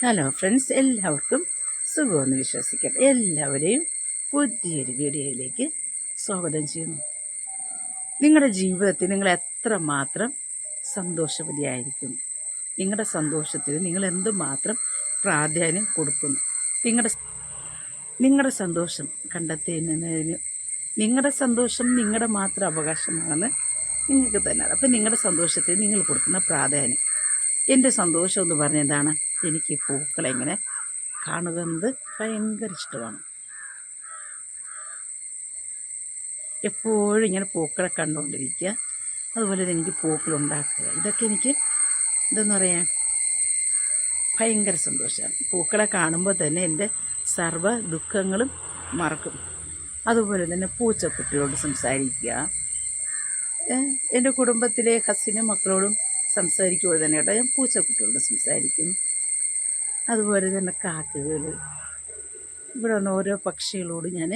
Hello friends എല്ലാവർക്കും സുഖമെന്ന് വിശ്വസിക്കട്ടെ എല്ലാവരെയും പുതിയൊരു വീഡിയോയിലേക്ക് സ്വാഗതം ചെയ്യുന്നു. നിങ്ങളുടെ ജീവിതത്തിൽ നിങ്ങൾ എത്ര എത്രമാത്രം സന്തോഷവതിയായിരിക്കും? നിങ്ങളുടെ സന്തോഷത്തിന് നിങ്ങൾ എന്തുമാത്രം പ്രാധാന്യം കൊടുക്കുന്നു? നിങ്ങളുടെ നിങ്ങളുടെ സന്തോഷം കണ്ടെത്തുന്നതിന് നിങ്ങളുടെ സന്തോഷം നിങ്ങളുടെ മാത്രം അവകാശമാണെന്ന് നിങ്ങൾക്ക് തന്നെ. അപ്പം നിങ്ങളുടെ സന്തോഷത്തിന് നിങ്ങൾ കൊടുക്കുന്ന പ്രാധാന്യം. എന്റെ സന്തോഷം എന്ന് പറഞ്ഞ എന്താണ്? എനിക്ക് ഈ പൂക്കളെ ഇങ്ങനെ കാണുന്നത് ഭയങ്കര ഇഷ്ടമാണ്. എപ്പോഴും ഇങ്ങനെ പൂക്കളെ കണ്ടുകൊണ്ടിരിക്കുക. അതുപോലെ തന്നെ എനിക്ക് പൂക്കൾ ഉണ്ടാക്കുക. ഇതൊക്കെ എനിക്ക് എന്തെന്ന് പറയാൻ ഭയങ്കര സന്തോഷമാണ്. പൂക്കളെ കാണുമ്പോൾ തന്നെ എന്റെ സർവ ദുഃഖങ്ങളും മറക്കും. അതുപോലെ തന്നെ പൂച്ചക്കുട്ടിയോട് സംസാരിക്കുക. എന്റെ കുടുംബത്തിലെ ഹസ്സിനും മക്കളോടും സംസാരിക്കുമ്പോൾ തന്നെ കേട്ടോ ഞാൻ പൂച്ചക്കുട്ടികളോട് സംസാരിക്കും. അതുപോലെ തന്നെ കാക്കകൾ. ഇവിടെ വന്ന ഓരോ പക്ഷികളോട് ഞാൻ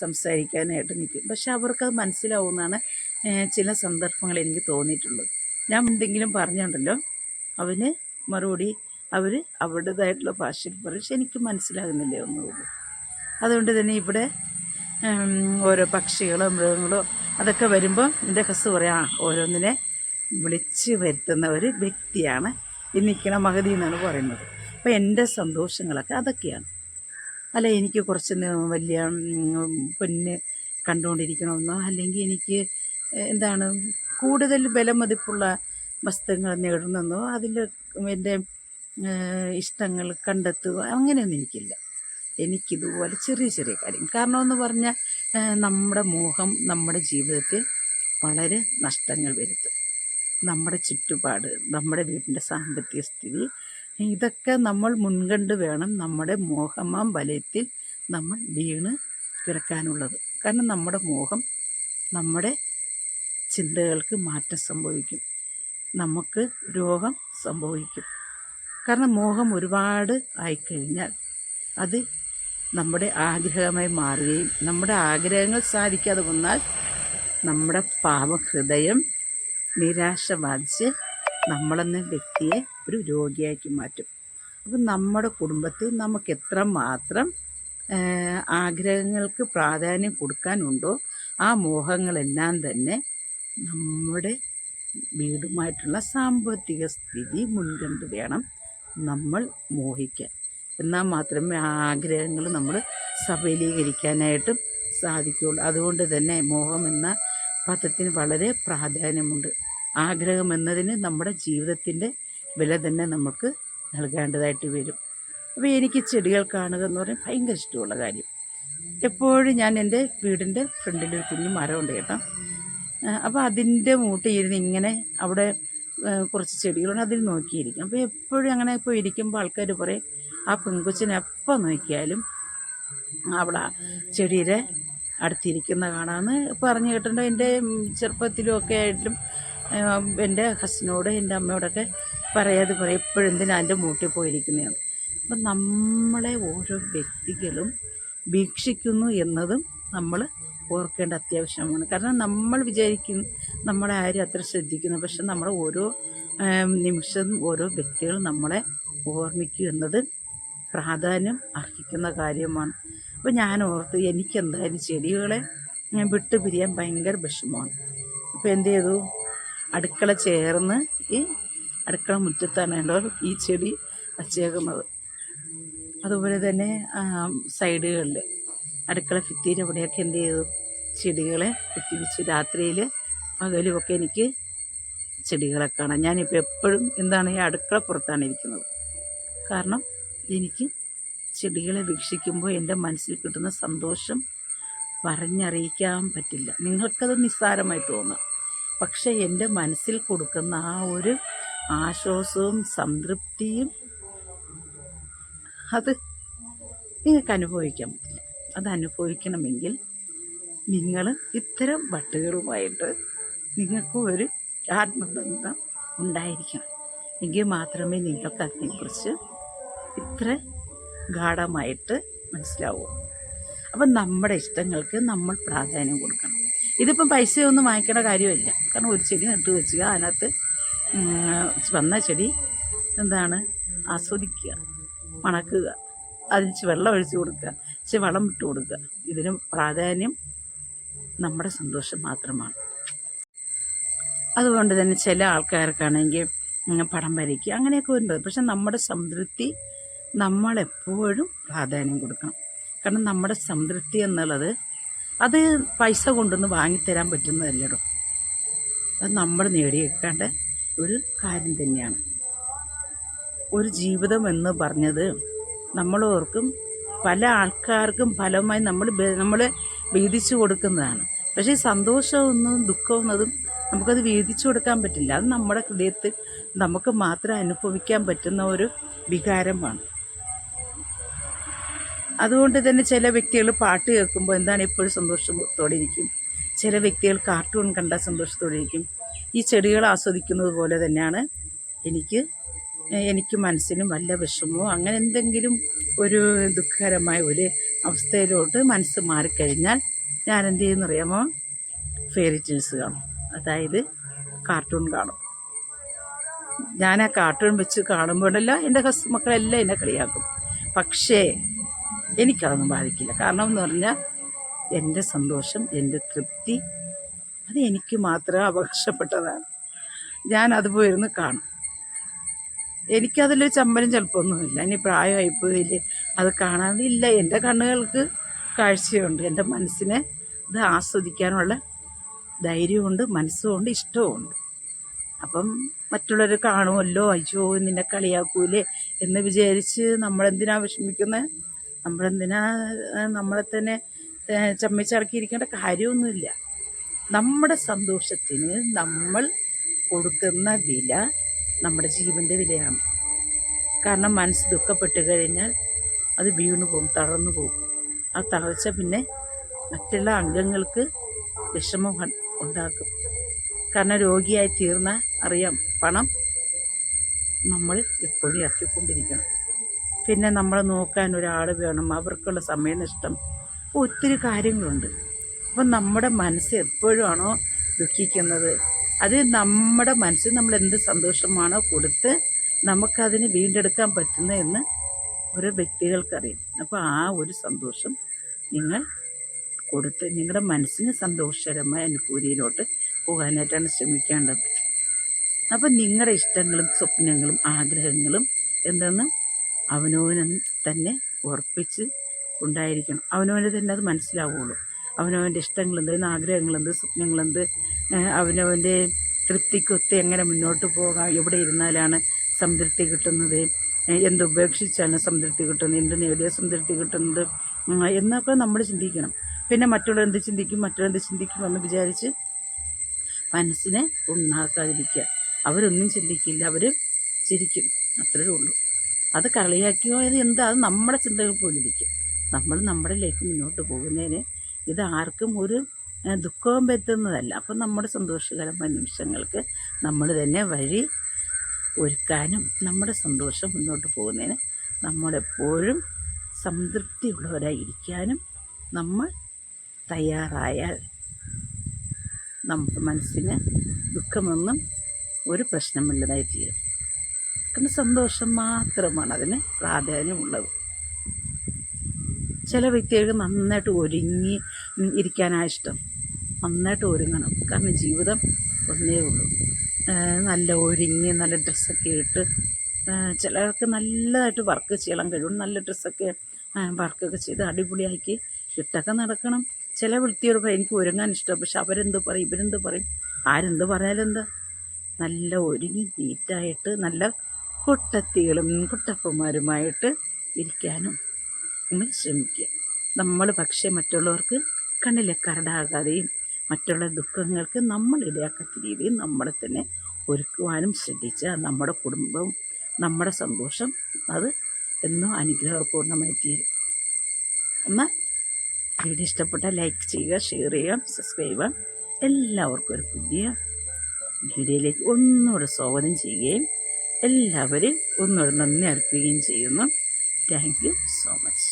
സംസാരിക്കാനായിട്ട് നിൽക്കും. പക്ഷെ അവർക്കത് മനസ്സിലാവുമെന്നാണ് ചില സന്ദർഭങ്ങൾ എനിക്ക് തോന്നിയിട്ടുള്ളത്. ഞാൻ എന്തെങ്കിലും പറഞ്ഞുണ്ടല്ലോ അവന് മറുപടി അവർ അവരുടേതായിട്ടുള്ള ഭാഷയിൽ പറയും. പക്ഷെ എനിക്ക് മനസ്സിലാകുന്നില്ല ഒന്നുകൂടി. അതുകൊണ്ട് തന്നെ ഇവിടെ ഓരോ പക്ഷികളോ മൃഗങ്ങളോ അതൊക്കെ വരുമ്പോൾ എന്റെ ഹസ് പറയാം ഓരോന്നിനെ വിളിച്ച് വരുത്തുന്ന ഒരു വ്യക്തിയാണ് ഈ നിൽക്കണ മഹതി എന്നാണ് പറയുന്നത്. അപ്പോൾ എന്റെ സന്തോഷങ്ങളൊക്കെ അതൊക്കെയാണ്. അല്ല എനിക്ക് കുറച്ച് വലിയ പൊന്ന് കണ്ടുകൊണ്ടിരിക്കണമെന്നോ അല്ലെങ്കിൽ എനിക്ക് എന്താണ് കൂടുതൽ വിലമതിപ്പുള്ള വസ്തുക്കൾ നേടണമെന്നോ അതിൽ എന്റെ ഇഷ്ടങ്ങൾ കണ്ടെത്തുക അങ്ങനെയൊന്നും എനിക്കില്ല. എനിക്കിതുപോലെ ചെറിയ ചെറിയ കാര്യം കാരണം എന്ന് പറഞ്ഞാൽ നമ്മുടെ മോഹം നമ്മുടെ ജീവിതത്തിൽ വളരെ നഷ്ടങ്ങൾ വരുത്തും. നമ്മുടെ ചുറ്റുപാട് നമ്മുടെ വീടിന്റെ സാമ്പത്തിക സ്ഥിതി ഇതൊക്കെ നമ്മൾ മുൻകണ്ട് വേണം നമ്മുടെ മോഹമാം വലയത്തിൽ നമ്മൾ വീണ് കിടക്കാനുള്ളത്. കാരണം നമ്മുടെ മോഹം നമ്മുടെ ചിന്തകൾക്ക് മാറ്റം സംഭവിക്കും. നമുക്ക് രോഗം സംഭവിക്കും. കാരണം മോഹം ഒരുപാട് ആയിക്കഴിഞ്ഞാൽ അത് നമ്മുടെ ആഗ്രഹമായി മാറുകയും നമ്മുടെ ആഗ്രഹങ്ങൾ സാധിക്കാതെ വന്നാൽ നമ്മുടെ പാവഹൃദയം നിരാശ ബാധിച്ച് നമ്മളെന്ന വ്യക്തിയെ ഒരു രോഗിയാക്കി മാറ്റും. അപ്പം നമ്മുടെ കുടുംബത്തിൽ നമുക്ക് എത്ര മാത്രം ആഗ്രഹങ്ങൾക്ക് പ്രാധാന്യം കൊടുക്കാനുണ്ടോ ആ മോഹങ്ങളെല്ലാം തന്നെ നമ്മുടെ വീടുമായിട്ടുള്ള സാമ്പത്തിക സ്ഥിതി മുൻകണ്ട് വേണം നമ്മൾ മോഹിക്കാൻ. എന്നാൽ മാത്രമേ ആ ആഗ്രഹങ്ങൾ നമ്മൾ സഫലീകരിക്കാനായിട്ടും സാധിക്കുകയുള്ളൂ. അതുകൊണ്ട് തന്നെ മോഹം എന്ന പദത്തിന് വളരെ പ്രാധാന്യമുണ്ട്. ആഗ്രഹം എന്നതിന് നമ്മുടെ ജീവിതത്തിന്റെ വില തന്നെ നമുക്ക് നൽകേണ്ടതായിട്ട് വരും. അപ്പോൾ എനിക്ക് ചെടികൾ കാണുക എന്ന് പറഞ്ഞാൽ ഭയങ്കര ഇഷ്ടമുള്ള കാര്യം. എപ്പോഴും ഞാൻ എന്റെ വീടിന്റെ ഫ്രണ്ടിൽ ഒരു കുഞ്ഞു ഉണ്ട് കേട്ടോ. അപ്പോൾ അതിന്റെ മൂട്ടിൽ ഇരുന്ന് ഇങ്ങനെ അവിടെ കുറച്ച് ചെടികളുണ്ട് അതിൽ നോക്കിയിരിക്കും. അപ്പോൾ എപ്പോഴും അങ്ങനെ ഇപ്പോൾ ഇരിക്കുമ്പോൾ ആൾക്കാർ പറയും ആ പെൺകൊച്ചിനെ എപ്പോൾ നോക്കിയാലും അവിടെ ചെടിയുടെ അടുത്തിരിക്കുന്ന കാണാമെന്ന് പറഞ്ഞു കേട്ടിട്ടുണ്ട്. എന്റെ ചെറുപ്പത്തിലും ഒക്കെ ആയിട്ടും എന്റെ ഹസ്ബൻഡിനോട് എന്റെ അമ്മയോടൊക്കെ പറയാതെ പറയും എപ്പോഴും എന്തിനാ എന്റെ മൂട്ടിൽ പോയിരിക്കുന്നതാണ് അപ്പം നമ്മളെ ഓരോ വ്യക്തികളും വീക്ഷിക്കുന്നു എന്നതും നമ്മൾ ഓർക്കേണ്ട അത്യാവശ്യമാണ്. കാരണം നമ്മൾ വിചാരിക്കുന്നു നമ്മളെ ആരും അത്ര ശ്രദ്ധിക്കുന്നു. പക്ഷെ നമ്മൾ ഓരോ നിമിഷം ഓരോ വ്യക്തികൾ നമ്മളെ ഓർമ്മിക്കുക എന്നത് പ്രാധാന്യം അർഹിക്കുന്ന കാര്യമാണ്. അപ്പോൾ ഞാൻ ഓർത്ത് എനിക്കെന്തായാലും ചെടികളെ വിട്ടുപിരിയാൻ ഭയങ്കര വിഷമമാണ്. അപ്പോൾ എന്ത് ചെയ്തു? അടുക്കള ചേർന്ന് ഈ അടുക്കള മുറ്റത്താണ് കേട്ടോ ഈ ചെടി വച്ചേക്കുന്നത് അതുപോലെ തന്നെ സൈഡുകളിൽ അടുക്കള ഭിത്തിയിൽ അവിടെയൊക്കെ എന്ത് ചെയ്തു? ചെടികളെ കുത്തിവെച്ചു രാത്രിയിൽ പകലുമൊക്കെ എനിക്ക് ചെടികളെ കാണാം ഞാനിപ്പോൾ എപ്പോഴും എന്താണ് ഈ അടുക്കള പുറത്താണ് ഇരിക്കുന്നത്. കാരണം എനിക്ക് ചെടികളെ വീക്ഷിക്കുമ്പോൾ എന്റെ മനസ്സിൽ കിട്ടുന്ന സന്തോഷം പറഞ്ഞറിയിക്കാൻ പറ്റില്ല. നിങ്ങൾക്കത് നിസ്സാരമായി തോന്നാം. പക്ഷേ എന്റെ മനസ്സിൽ കൊടുക്കുന്ന ആ ഒരു ആശ്വാസവും സംതൃപ്തിയും. അത് നിങ്ങൾക്ക് അനുഭവിക്കാൻ പറ്റില്ല. അത് അനുഭവിക്കണമെങ്കിൽ നിങ്ങൾ ഇത്തരം വട്ടുകളുമായിട്ട് നിങ്ങൾക്ക് ഒരു ആത്മബന്ധം ഉണ്ടായിരിക്കണം. എങ്കിൽ മാത്രമേ നിങ്ങൾക്ക് അതിനെക്കുറിച്ച് ഇത്ര ഗാഠമായിട്ട് മനസ്സിലാവൂ. അപ്പം നമ്മുടെ ഇഷ്ടങ്ങൾക്ക് നമ്മൾ പ്രാധാന്യം കൊടുക്കണം. ഇതിപ്പം പൈസയൊന്നും വാങ്ങിക്കേണ്ട കാര്യമില്ല. കാരണം ഒരു ചെടി നട്ടു വെച്ചുക അതിനകത്ത് വന്ന ചെടി എന്താണ്? ആസ്വദിക്കുക മണക്കുക അതിച്ച് വെള്ളം ഒഴിച്ചു കൊടുക്കുക ഇച്ചിരി വളം ഇട്ട് കൊടുക്കുക. ഇതിന് പ്രാധാന്യം നമ്മുടെ സന്തോഷം മാത്രമാണ്. അതുകൊണ്ട് തന്നെ ചില ആൾക്കാർക്കാണെങ്കിൽ പടം വരയ്ക്കുക അങ്ങനെയൊക്കെ വരുന്നത്. പക്ഷെ നമ്മുടെ സംതൃപ്തി നമ്മളെപ്പോഴും പ്രാധാന്യം കൊടുക്കണം. കാരണം നമ്മുടെ സംതൃപ്തി എന്നുള്ളത് അത് പൈസ കൊണ്ടൊന്ന് വാങ്ങിത്തരാൻ പറ്റുന്നതല്ലടോ. അത് നമ്മൾ നേടിയെടുക്കേണ്ട ഒരു കാര്യം തന്നെയാണ്. ഒരു ജീവിതം എന്ന് പറഞ്ഞത് നമ്മളോർക്കും പല ആൾക്കാർക്കും ഫലമായി നമ്മൾ നമ്മൾ വേദിച്ചു കൊടുക്കുന്നതാണ്. പക്ഷേ സന്തോഷമൊന്നും ദുഃഖമെന്നതും നമുക്കത് വേദിച്ചു കൊടുക്കാൻ പറ്റില്ല. അത് നമ്മുടെ ഹൃദയത്തിൽ നമുക്ക് മാത്രം അനുഭവിക്കാൻ പറ്റുന്ന ഒരു വികാരമാണ്. അതുകൊണ്ട് തന്നെ ചില വ്യക്തികൾ പാട്ട് കേൾക്കുമ്പോൾ എന്താണ് എപ്പോഴും സന്തോഷത്തോടെ ഇരിക്കും? ചില വ്യക്തികൾ കാർട്ടൂൺ കണ്ടാൽ സന്തോഷത്തോടെ ഇരിക്കും. ഈ ചെടികൾ ആസ്വദിക്കുന്നത് പോലെ തന്നെയാണ് എനിക്ക് എനിക്ക് മനസ്സിനും വല്ല വിഷമമോ അങ്ങനെ എന്തെങ്കിലും ഒരു ദുഃഖകരമായ ഒരു അവസ്ഥയിലോട്ട് മനസ്സ് മാറിക്കഴിഞ്ഞാൽ ഞാൻ എന്ത് ചെയ്യുന്നറിയാമോ ഫെയറി കാണും. അതായത് കാർട്ടൂൺ കാണും. ഞാൻ ആ കാർട്ടൂൺ വെച്ച് കാണുമ്പോഴല്ല എന്റെ ഹസ് മക്കളെല്ലാം എന്നെ കളിയാക്കും. പക്ഷേ എനിക്കതൊന്നും ബാധിക്കില്ല. കാരണം എന്ന് പറഞ്ഞാൽ എന്റെ സന്തോഷം എന്റെ തൃപ്തി അത് എനിക്ക് മാത്രം അവകാശപ്പെട്ടതാണ്. ഞാൻ അത് പോയിരുന്ന് കാണും. എനിക്കതിലൊരു ചമ്മലും ചിലപ്പൊന്നുമില്ല. ഇനി പ്രായമായി പോയില്ലേ അത് കാണാനില്ല. എന്റെ കണ്ണുകൾക്ക് കാഴ്ചയുണ്ട്. എന്റെ മനസ്സിനെ ഇത് ആസ്വദിക്കാനുള്ള ധൈര്യമുണ്ട് മനസ്സുമുണ്ട് ഇഷ്ടവുമുണ്ട്. അപ്പം മറ്റുള്ളവർ കാണുമല്ലോ അയ്യോ നിന്നെ കളിയാക്കൂലേ എന്ന് വിചാരിച്ച് നമ്മളെന്തിനാ വിഷമിക്കുന്നത് നമ്മളെന്തിനാ നമ്മളെ തന്നെ ചമ്മിച്ചടക്കിയിരിക്കേണ്ട കാര്യമൊന്നുമില്ല. നമ്മുടെ സന്തോഷത്തിന് നമ്മൾ കൊടുക്കുന്ന വില നമ്മുടെ ജീവന്റെ വിലയാണ്. കാരണം മനസ്സ് ദുഃഖപ്പെട്ട് കഴിഞ്ഞാൽ അത് വീണു പോകും തളർന്നു പോകും. ആ തളർച്ച പിന്നെ മറ്റുള്ള അംഗങ്ങൾക്ക് വിഷമം ഉണ്ടാക്കും. കാരണം രോഗിയായി തീർന്ന അറിയാം പണം നമ്മൾ എപ്പോഴും ഇറക്കിക്കൊണ്ടിരിക്കണം. പിന്നെ നമ്മളെ നോക്കാൻ ഒരാൾ വേണം അവർക്കുള്ള സമയനഷ്ടം. ഒത്തിരി കാര്യങ്ങളുണ്ട്. അപ്പം നമ്മുടെ മനസ്സ് എപ്പോഴാണോ ദുഃഖിക്കുന്നത്? അത് നമ്മുടെ മനസ്സിൽ നമ്മൾ എന്ത് സന്തോഷമാണോ കൊടുത്ത് നമുക്കതിന് വീണ്ടെടുക്കാൻ പറ്റുന്നതെന്ന് ഓരോ വ്യക്തികൾക്കറിയാം. അപ്പോൾ ആ ഒരു സന്തോഷം നിങ്ങൾ കൊടുത്ത് നിങ്ങളുടെ മനസ്സിന് സന്തോഷകരമായ അനുഭൂതിയിലോട്ട് പോകാനായിട്ടാണ് ശ്രമിക്കേണ്ടത്. അപ്പം നിങ്ങളുടെ ഇഷ്ടങ്ങളും സ്വപ്നങ്ങളും ആഗ്രഹങ്ങളും എന്തെന്ന് അവനോനെ തന്നെ ഉറപ്പിച്ച് ഉണ്ടായിരിക്കണം. അവനവന് തന്നെ അത് മനസ്സിലാവുള്ളൂ. അവനവന്റെ ഇഷ്ടങ്ങളെന്ത് ആഗ്രഹങ്ങളെന്ത് സ്വപ്നങ്ങളെന്ത് അവനവന്റെ തൃപ്തിക്കൊത്ത് എങ്ങനെ മുന്നോട്ട് പോകാം എവിടെ ഇരുന്നാലാണ് സംതൃപ്തി കിട്ടുന്നത് എന്തുപേക്ഷിച്ചാണ് സംതൃപ്തി കിട്ടുന്നത് എന്ത് നേടിയ സംതൃപ്തി കിട്ടുന്നത് എന്നൊക്കെ നമ്മൾ ചിന്തിക്കണം. പിന്നെ മറ്റുള്ളവരെന്ത് ചിന്തിക്കും മറ്റുള്ളവരെന്ത് ചിന്തിക്കും എന്ന് വിചാരിച്ച് മനസ്സിനെ ഉണ്ടാക്കാതിരിക്കുക അവരൊന്നും ചിന്തിക്കില്ല അവർ ചിരിക്കും. അത്രേ ഉള്ളൂ. അത് കളിയാക്കിയോ എന്താ? അത് നമ്മുടെ ചിന്തകൾ പോലിരിക്കും നമ്മൾ നമ്മുടെ ലൈഫ് മുന്നോട്ട് പോകുന്നതിന് ഇത് ആർക്കും ഒരു ദുഃഖവും പറ്റുന്നതല്ല. അപ്പം നമ്മുടെ സന്തോഷകരമായ നിമിഷങ്ങൾക്ക് നമ്മൾ തന്നെ വഴി ഒരുക്കാനും നമ്മുടെ സന്തോഷം മുന്നോട്ട് പോകുന്നതിന് നമ്മളെപ്പോഴും സംതൃപ്തിയുള്ളവരായിരിക്കാനും നമ്മൾ തയ്യാറായാൽ നമ്മുടെ മനസ്സിന് ദുഃഖമൊന്നും ഒരു പ്രശ്നമില്ലതായി തീരും. കാരണം സന്തോഷം മാത്രമാണ് അതിന് പ്രാധാന്യമുള്ളത്. ചില വ്യക്തികൾ നന്നായിട്ട് ഒരുങ്ങി ഇരിക്കാനാണ് ഇഷ്ടം. നന്നായിട്ട് ഒരുങ്ങണം. കാരണം ജീവിതം ഒന്നേ ഉള്ളൂ. നല്ല ഒരുങ്ങി നല്ല ഡ്രസ്സൊക്കെ ഇട്ട് ചിലർക്ക് നല്ലതായിട്ട് വർക്ക് ചെയ്യണം കഴിവും നല്ല ഡ്രസ്സൊക്കെ വർക്കൊക്കെ ചെയ്ത് അടിപൊളിയാക്കി ഇട്ടൊക്കെ നടക്കണം. ചില വൃത്തിയോട് എനിക്ക് ഒരുങ്ങാൻ ഇഷ്ടം. പക്ഷെ അവരെന്ത് പറയും? ഇവരെന്ത് പറയും? ആരെന്ത് പറഞ്ഞാലും എന്താ? നല്ല ഒരുങ്ങി നീറ്റായിട്ട് നല്ല കുട്ടത്തികളും കുട്ടപ്പന്മാരുമായിട്ട് ഇരിക്കാനും നമ്മൾ ശ്രമിക്കുക. നമ്മൾ പക്ഷേ മറ്റുള്ളവർക്ക് കണ്ണിലെ കരടാകാതെയും മറ്റുള്ള ദുഃഖങ്ങൾക്ക് നമ്മൾ ഇടയാക്കാത്ത രീതിയിൽ നമ്മളെ തന്നെ ഒരുക്കുവാനും ശ്രദ്ധിച്ചാൽ നമ്മുടെ കുടുംബവും നമ്മുടെ സന്തോഷം അത് എന്നും അനുഗ്രഹപൂർണമായി തീരും. എന്നാൽ വീഡിയോ ഇഷ്ടപ്പെട്ട ലൈക്ക് ചെയ്യുക ഷെയർ ചെയ്യുക സബ്സ്ക്രൈബ് ചെയ്യുക. എല്ലാവർക്കും ഒരു പുതിയ വീഡിയോയിലേക്ക് ഒന്നുകൂടെ സ്വാഗതം ചെയ്യുകയും എല്ലാവരെയും ഒന്നുകൂടെ നന്ദി അർപ്പിക്കുകയും ചെയ്യുന്നു. Thank you so much